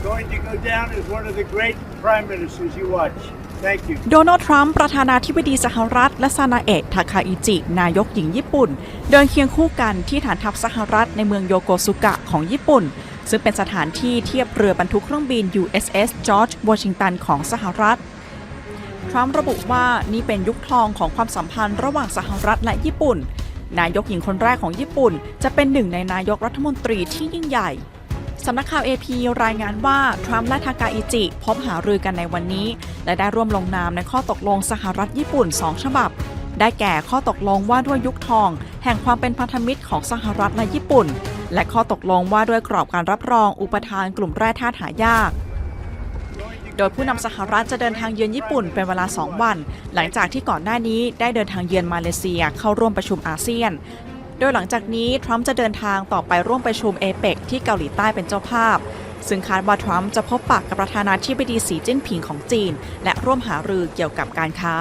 going to go down as one of the great prime ministers you watch. Thank you. โดนัลด์ทรัมป์ประธานาธิบดีสหรัฐ และซานาเอะทาคาอิจิ นายกหญิงญี่ปุ่น เดินเคียงคู่กันที่ฐานทัพสหรัฐในเมืองโยโกสุกะของญี่ปุ่น ซึ่งเป็นสถานที่เทียบเรือบรรทุกเครื่องบิน USS George Washington ของสหรัฐทรัมป์ระบุว่านี่เป็นยุคทองของความสัมพันธ์ระหว่างสหรัฐและญี่ปุ่น นายกหญิงคนแรกของญี่ปุ่น จะเป็นหนึ่งในนายกรัฐมนตรีที่ยิ่งใหญ่ สำนักข่าว AP รายงานว่า ทรัมป์และทากาอิจิ พบหารือกันในวันนี้ และได้ร่วมลงนามในข้อตกลงสหรัฐญี่ปุ่น 2 ฉบับ ได้แก่ข้อตกลงว่าด้วยยุคทอง แห่งความเป็นพันธมิตรของสหรัฐและญี่ปุ่น และข้อตกลงว่าด้วยกรอบการรับรองอุปทานกลุ่มแร่ธาตุหายากโดยผู้นำสหรัฐจะเดินทางเยือนญี่ปุ่นเป็นเวลา 2 วัน หลังจากที่ก่อนหน้านี้ได้เดินทางเยือนมาเลเซียเข้าร่วมประชุมอาเซียน โดยหลังจากนี้ทรัมป์จะเดินทางต่อไปร่วมประชุมเอเปกที่เกาหลีใต้เป็นเจ้าภาพ ซึ่งคาดว่าทรัมป์จะพบปะกับประธานาธิบดีสีจิ้นผิงของจีน และร่วมหารือเกี่ยวกับการค้า